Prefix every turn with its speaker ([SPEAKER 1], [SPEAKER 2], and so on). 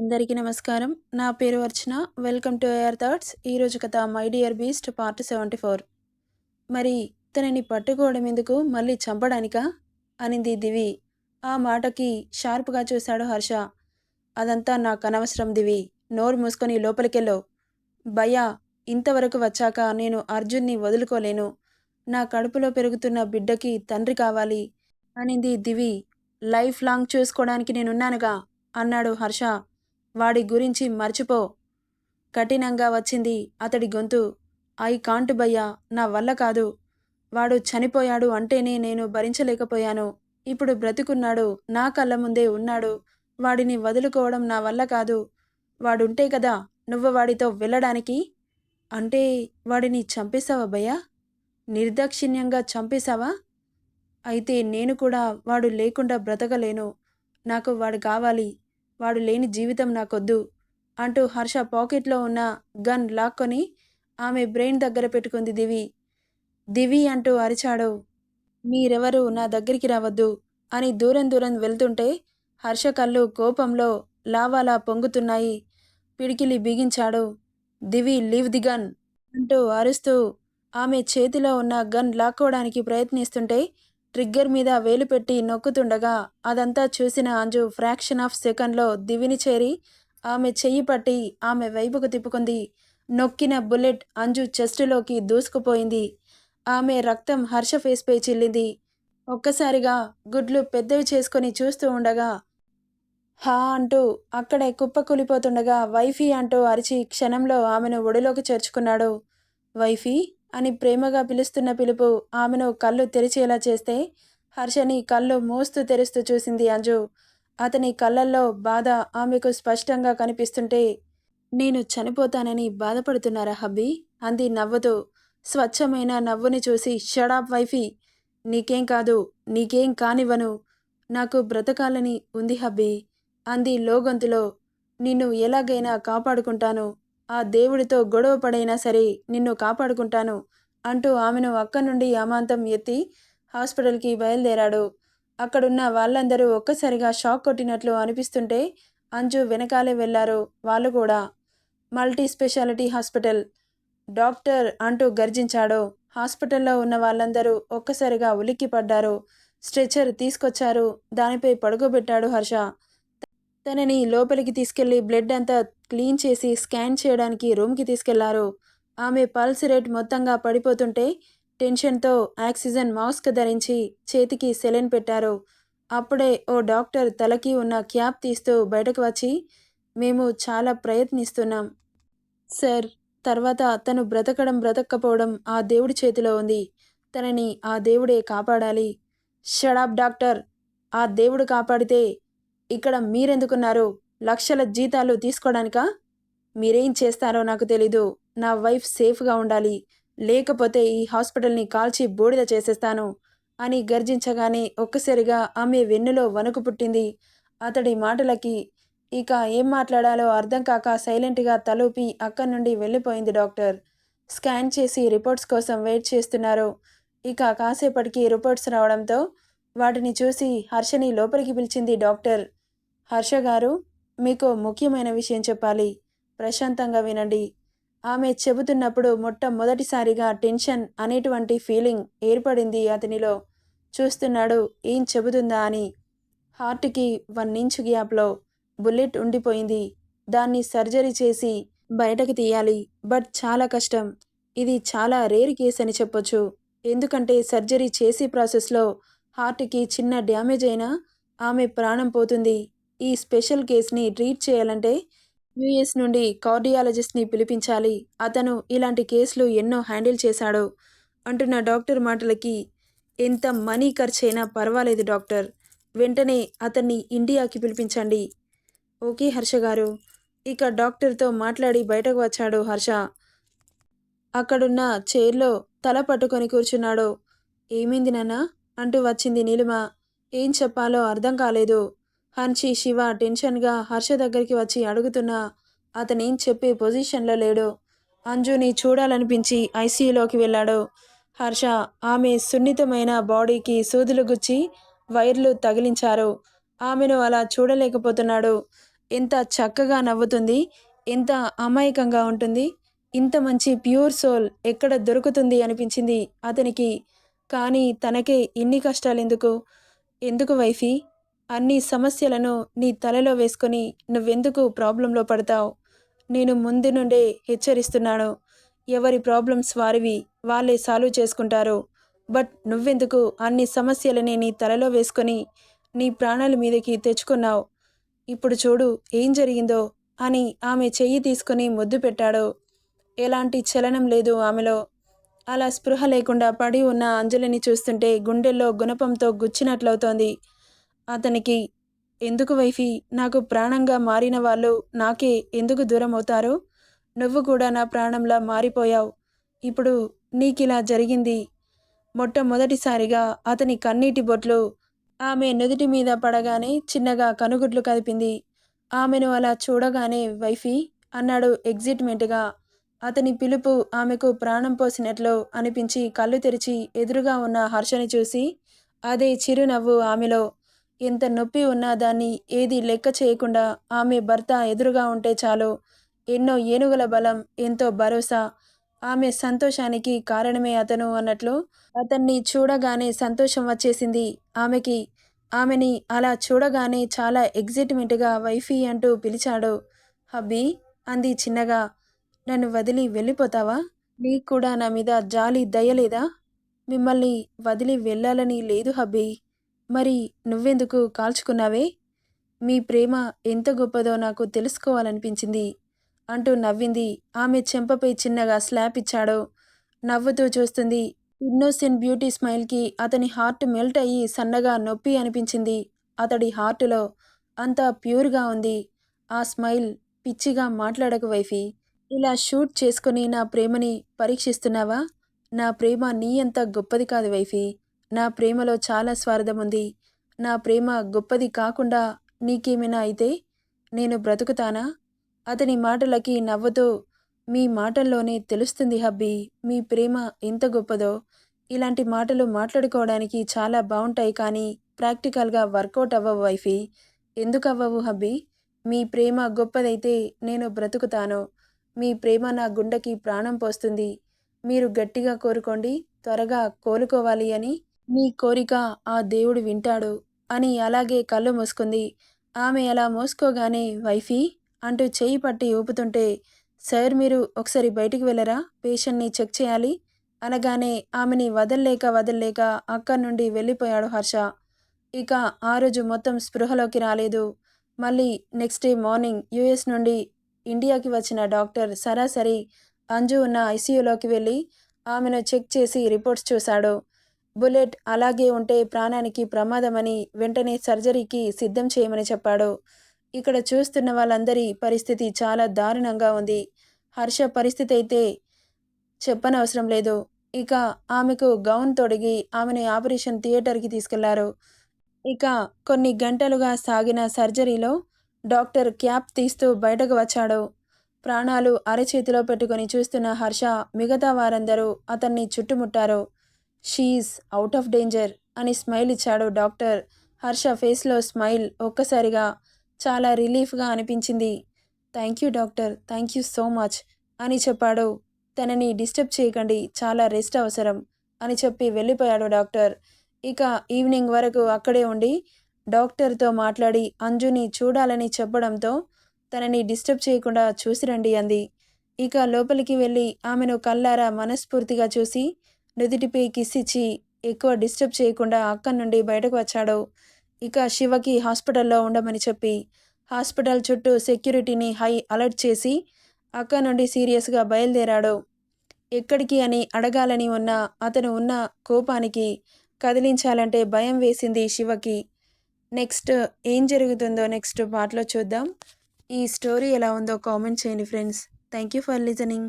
[SPEAKER 1] అందరికీ నమస్కారం. నా పేరు Archana. Welcome to A R thoughts. ఈరోజు కథ my dear beast part seventy four. మరి తనని పట్టుకోవడం ఎందుకు? మళ్ళీ చంపడానికా? అనింది దివి. ఆ మాటకి షార్ప్గా చూశాడు హర్ష. అదంతా నాకు అనవసరం దివి. నోరు మూసుకొని లోపలికెళ్ళో. భయ్యా ఇంతవరకు వచ్చాక నేను అర్జున్ని వదులుకోలేను. నా కడుపులో పెరుగుతున్న బిడ్డకి తండ్రి కావాలి. అనింది దివి. లైఫ్ లాంగ్ చూసుకోవడానికి నేనున్నానుగా అన్నాడు హర్ష. వాడి గురించి మర్చిపో. కఠినంగా వచ్చింది అతడి గొంతు. ఐ కాంట్ భయ్యా నా వల్ల కాదు. వాడు చనిపోయాడు అంటేనే నేను భరించలేకపోయాను. ఇప్పుడు బ్రతుకున్నాడు నా కళ్ళ ముందే ఉన్నాడు. వాడిని వదులుకోవడం నా వల్ల కాదు. వాడుంటే కదా నువ్వు వాడితో వెళ్ళడానికి? అంటే వాడిని చంపేశావా భయ్యా? నిర్దాక్షిణ్యంగా చంపేశావా? అయితే నేను కూడా వాడు లేకుండా బ్రతకలేను. నాకు వాడు కావాలి. వాడు లేని జీవితం నాకొద్దు అంటూ హర్ష పాకెట్లో ఉన్న గన్ లాక్కొని ఆమె బ్రెయిన్ దగ్గర పెట్టుకుంది దివి. దివి అంటూ అరిచాడు. మీరెవరు నా దగ్గరికి రావద్దు అని దూరం దూరం వెళ్తుంటే హర్ష కళ్ళు కోపంలో లావాలా పొంగుతున్నాయి. పిడికిలి బిగించాడు. దివి లీవ్ ది గన్ అంటూ అరుస్తూ ఆమె చేతిలో ఉన్న గన్ లాక్కోవడానికి ప్రయత్నిస్తుంటే ట్రిగ్గర్ మీద వేలు పెట్టి నొక్కుతుండగా అదంతా చూసిన అంజు ఫ్రాక్షన్ ఆఫ్ సెకండ్లో దివిని చేరి ఆమె చెయ్యి పట్టి ఆమె వైపుకు తిప్పుకుంది. నొక్కిన బుల్లెట్ అంజు చెస్టులోకి దూసుకుపోయింది. ఆమె రక్తం హర్ష ఫేస్పై చిల్లింది. ఒక్కసారిగా గుడ్లు పెద్దవి చేసుకొని చూస్తూ ఉండగా హా అంటూ అక్కడే కుప్పకూలిపోతుండగా వైఫీ అంటూ అరిచి క్షణంలో ఆమెను ఒడిలోకి చేర్చుకున్నాడు. వైఫీ? అని ప్రేమగా పిలుస్తున్న పిలుపు ఆమెను కళ్ళు తెరిచేలా చేస్తే హర్షని కళ్ళు మోస్తూ తెరుస్తూ చూసింది అంజు. అతని కళ్ళల్లో బాధ ఆమెకు స్పష్టంగా కనిపిస్తుంటే నేను చనిపోతానని బాధపడుతున్నారా హబ్బీ? అంది నవ్వుతూ. స్వచ్ఛమైన నవ్వుని చూసి షడాప్ వైఫీ నీకేం కాదు నీకేం కానివ్వను నాకు బ్రతకాలని ఉంది హబ్బీ అంది లోగొంతులో. నిన్ను ఎలాగైనా కాపాడుకుంటాను ఆ దేవుడితో గొడవ పడైనా సరే నిన్ను కాపాడుకుంటాను అంటూ ఆమెను అక్కడి నుండి అమాంతం ఎత్తి హాస్పిటల్కి బయలుదేరాడు. అక్కడున్న వాళ్ళందరూ ఒక్కసారిగా షాక్ కొట్టినట్లు అనిపిస్తుంటే అంజు వెనకాలే వెళ్ళారు వాళ్ళు కూడా. Multi speciality hospital. డాక్టర్ అంటూ గర్జించాడు. హాస్పిటల్లో ఉన్న వాళ్ళందరూ ఒక్కసారిగా ఉలిక్కిపడ్డారు. స్ట్రెచర్ తీసుకొచ్చారు. దానిపై పడుకోబెట్టాడు హర్ష. తనని లోపలికి తీసుకెళ్ళి బ్లడ్ అంతా క్లీన్ చేసి స్కాన్ చేయడానికి రూమ్కి తీసుకెళ్ళారు. ఆమె పల్స్ రేట్ మొత్తంగా పడిపోతుంటే టెన్షన్తో ఆక్సిజన్ మాస్క్ ధరించి చేతికి సెలెన్ పెట్టారు. అప్పుడే ఓ డాక్టర్ తలకి ఉన్న క్యాప్ తీస్తూ బయటకు వచ్చి మేము చాలా ప్రయత్నిస్తున్నాం. సార్ తర్వాత తను బ్రతకడం బ్రతక్కపోవడం ఆ దేవుడి చేతిలో ఉంది. తనని ఆ దేవుడే కాపాడాలి. Shut up doctor! ఆ దేవుడు కాపాడితే ఇక్కడ మీరెందుకున్నారు? లక్షల జీతాలు తీసుకోవడానికా మీరేం చేస్తారో నాకు తెలీదు. నా వైఫ్ సేఫ్గా ఉండాలి. లేకపోతే ఈ హాస్పిటల్ని కాల్చి బూడిద చేసేస్తాను అని గర్జించగానే ఒక్కసారిగా ఆమె వెన్నులో వణుకు పుట్టింది. అతడి మాటలకి ఇక ఏం మాట్లాడాలో అర్థం కాక సైలెంట్గా తలూపి అక్కడి నుండి వెళ్ళిపోయింది డాక్టర్. స్కాన్ చేసి రిపోర్ట్స్ కోసం వెయిట్ చేస్తున్నారు. ఇక కాసేపటికి రిపోర్ట్స్ రావడంతో వాటిని చూసి హర్షని లోపలికి పిలిచింది డాక్టర్. హర్ష గారు మీకు ముఖ్యమైన విషయం చెప్పాలి. ప్రశాంతంగా వినండి. ఆమె చెబుతున్నప్పుడు మొట్టమొదటిసారిగా టెన్షన్ అనేటువంటి ఫీలింగ్ ఏర్పడింది అతనిలో. చూస్తున్నాడు ఏం చెబుతుందా అని. హార్ట్కి వన్ ఇంచ్ గ్యాప్లో బుల్లెట్ ఉండిపోయింది. దాన్ని సర్జరీ చేసి బయటకు తీయాలి బట్ చాలా కష్టం. ఇది చాలా రేర్ కేస్ అని చెప్పొచ్చు. ఎందుకంటే సర్జరీ చేసే ప్రాసెస్లో హార్ట్కి చిన్న డ్యామేజ్ అయినా ఆమె ప్రాణం పోతుంది. ఈ స్పెషల్ కేస్ని ట్రీట్ చేయాలంటే యుఎస్ నుండి కార్డియాలజిస్ట్ని పిలిపించాలి. అతను ఇలాంటి కేసులు ఎన్నో హ్యాండిల్ చేశాడు అంటున్న డాక్టర్ మాటలకి ఎంత మనీ ఖర్చైనా పర్వాలేదు డాక్టర్. వెంటనే అతన్ని ఇండియాకి పిలిపించండి. ఓకే హర్ష గారు. ఇక డాక్టర్తో మాట్లాడి బయటకు వచ్చాడు హర్ష. అక్కడున్న చైర్లో తల పట్టుకొని కూర్చున్నాడు. ఏమైంది నాన్న? అంటూ వచ్చింది నీలిమ. ఏం చెప్పాలో అర్థం కాలేదు. హన్షి శివ టెన్షన్గా హర్ష దగ్గరికి వచ్చి అడుగుతున్నా అతనేం చెప్పే పొజిషన్లో లేడు. అంజుని చూడాలనిపించి ఐసీయూలోకి వెళ్ళాడు. హర్ష ఆమె సున్నితమైన బాడీకి సూదులు గుచ్చి వైర్లు తగిలించారు. ఆమెను అలా చూడలేకపోతున్నాడు. ఎంత చక్కగా నవ్వుతుంది ఎంత అమాయకంగా ఉంటుంది ఇంత మంచి ప్యూర్ సోల్ ఎక్కడ దొరుకుతుంది అనిపించింది అతనికి. కానీ తనకే ఇన్ని కష్టాలు ఎందుకు ఎందుకు వైఫీ? అన్ని సమస్యలను నీ తలలో వేసుకొని నువ్వెందుకు ప్రాబ్లంలో పడతావు? నేను ముందు నుండే హెచ్చరిస్తున్నాను. ఎవరి ప్రాబ్లమ్స్ వారివి వాళ్ళే సాల్వ్ చేసుకుంటారు. బట్ నువ్వెందుకు అన్ని సమస్యలని నీ తలలో వేసుకొని నీ ప్రాణాల మీదకి తెచ్చుకున్నావు? ఇప్పుడు చూడు ఏం జరిగిందో అని ఆమె చెయ్యి తీసుకొని ముద్దు పెట్టాడు. ఎలాంటి చలనం లేదు ఆమెలో. అలా స్పృహ లేకుండా పడి ఉన్న అంజలిని చూస్తుంటే గుండెల్లో గుణపంతో గుచ్చినట్లవుతోంది. అతనికి ఎందుకు వైఫీ? నాకు ప్రాణంగా మారిన వాళ్ళు నాకే ఎందుకు దూరం అవుతారు నువ్వు కూడా నా ప్రాణంలా మారిపోయావు. ఇప్పుడు నీకిలా జరిగింది. మొట్టమొదటిసారిగా అతని కన్నీటి బొట్లు ఆమె నుదుటి మీద పడగానే చిన్నగా కనుగుడ్లు కదిపింది. ఆమెను అలా చూడగానే వైఫీ అన్నాడు ఎగ్జిట్మెంట్గా. అతని పిలుపు ఆమెకు ప్రాణం పోసినట్లు అనిపించి కళ్ళు తెరిచి ఎదురుగా ఉన్న హర్షని చూసి అదే చిరునవ్వు ఆమెలో. ఎంత నొప్పి ఉన్నా దాన్ని ఏది లెక్క చేయకుండా ఆమె భర్త ఎదురుగా ఉంటే చాలు. ఎన్నో ఏనుగుల బలం ఎంతో భరోసా. ఆమె సంతోషానికి కారణమే అతను అన్నట్లు అతన్ని చూడగానే సంతోషం వచ్చేసింది. ఆమెకి ఆమెని అలా చూడగానే చాలా ఎగ్జైట్మెంట్గా వైఫీ అంటూ పిలిచాడు. హబ్బీ అంది చిన్నగా. నన్ను వదిలి వెళ్ళిపోతావా? నీకు కూడా నా మీద జాలి దయలేదా? మిమ్మల్ని వదిలి వెళ్ళాలని లేదు హబ్బీ మరి నువ్వెందుకు కాల్చుకున్నావే? మీ ప్రేమ ఎంత గొప్పదో నాకు తెలుసుకోవాలనిపించింది. అంటూ నవ్వింది. ఆమె చెంపపై చిన్నగా స్లాప్ ఇచ్చాడు. నవ్వుతూ చూస్తుంది. ఇన్నోసెంట్ బ్యూటీ స్మైల్కి అతని హార్ట్ మెల్ట్ అయ్యి సన్నగా నొప్పి అనిపించింది. అతడి హార్టులో అంతా ప్యూర్గా ఉంది. ఆ స్మైల్ పిచ్చిగా మాట్లాడకు వైఫీ. ఇలా షూట్ చేసుకుని నా ప్రేమని పరీక్షిస్తున్నావా? నా ప్రేమ నీ అంత గొప్పది కాదు వైఫీ. నా ప్రేమలో చాలా స్వార్థం ఉంది. నా ప్రేమ గొప్పది కాకుండా నీకేమైనా అయితే నేను బ్రతుకుతానా? అతని మాటలకి నవ్వుతూ మీ మాటల్లోనే తెలుస్తుంది హబ్బీ మీ ప్రేమ ఎంత గొప్పదో. ఇలాంటి మాటలు మాట్లాడుకోవడానికి చాలా బాగుంటాయి కానీ ప్రాక్టికల్గా వర్కౌట్ అవ్వవు వైఫీ. ఎందుకు అవ్వవు హబ్బీ? మీ ప్రేమ గొప్పదైతే నేను బ్రతుకుతాను. మీ ప్రేమ నా గుండెకి ప్రాణం పోస్తుంది. మీరు గట్టిగా కోరుకోండి త్వరగా కోలుకోవాలి అని మీ కోరిక ఆ దేవుడు వింటాడు అని అలాగే కళ్ళు మూసుకుంది. ఆమె అలా మోసుకోగానే వైఫీ! అంటూ చేయి పట్టి ఊపుతుంటే సార్ మీరు ఒకసారి బయటికి వెళ్ళరా? పేషెంట్ని చెక్ చేయాలి అనగానే ఆమెని వదల్లేక వదల్లేక అక్కడి నుండి వెళ్ళిపోయాడు హర్ష. ఇక ఆ రోజు మొత్తం స్పృహలోకి రాలేదు. మళ్ళీ నెక్స్ట్ డే మార్నింగ్ యుఎస్ నుండి ఇండియాకి వచ్చిన డాక్టర్ సరాసరి అంజు ఉన్న ఐసీయూలోకి వెళ్ళి ఆమెను చెక్ చేసి రిపోర్ట్స్ చూశాడు. బుల్లెట్ అలాగే ఉంటే ప్రాణానికి ప్రమాదమని వెంటనే సర్జరీకి సిద్ధం చేయమని చెప్పాడు. ఇక్కడ చూస్తున్న వాళ్ళందరి పరిస్థితి చాలా దారుణంగా ఉంది. హర్ష పరిస్థితి అయితే చెప్పనవసరం లేదు. ఇక ఆమెకు గౌన్ తొడిగి ఆమెను ఆపరేషన్ థియేటర్కి తీసుకెళ్ళారు. ఇక కొన్ని గంటలుగా సాగిన సర్జరీలో డాక్టర్ క్యాప్ తీస్తూ బయటకు వచ్చాడు. ప్రాణాలు అరచేతిలో పెట్టుకుని చూస్తున్న హర్ష మిగతా వారందరూ అతన్ని చుట్టుముట్టారు. She is out of danger అని స్మైల్ ఇచ్చాడు డాక్టర్. హర్ష ఫేస్లో స్మైల్ ఒక్కసారిగా చాలా రిలీఫ్గా అనిపించింది. Thank you doctor thank you so much అని చెప్పాడు. తనని డిస్టర్బ్ చేయకండి చాలా రెస్ట్ అవసరం అని చెప్పి వెళ్ళిపోయాడు డాక్టర్. ఇక ఈవినింగ్ వరకు అక్కడే ఉండి డాక్టర్తో మాట్లాడి అంజుని చూడాలని చెప్పడంతో తనని డిస్టర్బ్ చేయకుండా చూసిరండి అంది. ఇక లోపలికి వెళ్ళి ఆమెను కల్లారా మనస్ఫూర్తిగా చూసి నుదుటిపై కిస్ ఇచ్చి ఎక్కువ డిస్టర్బ్ చేయకుండా అక్కడి నుండి బయటకు వచ్చాడు. ఇక శివకి హాస్పిటల్లో ఉండమని చెప్పి హాస్పిటల్ చుట్టూ సెక్యూరిటీని హై అలర్ట్ చేసి అక్క నుండి సీరియస్గా బయలుదేరాడు. ఎక్కడికి అని అడగాలని ఉన్న అతను ఉన్న కోపానికి కదిలించాలంటే భయం వేసింది శివకి. నెక్స్ట్ ఏం జరుగుతుందో నెక్స్ట్ పార్ట్లో చూద్దాం. ఈ స్టోరీ ఎలా ఉందో కామెంట్ చేయండి friends. Thank you for listening.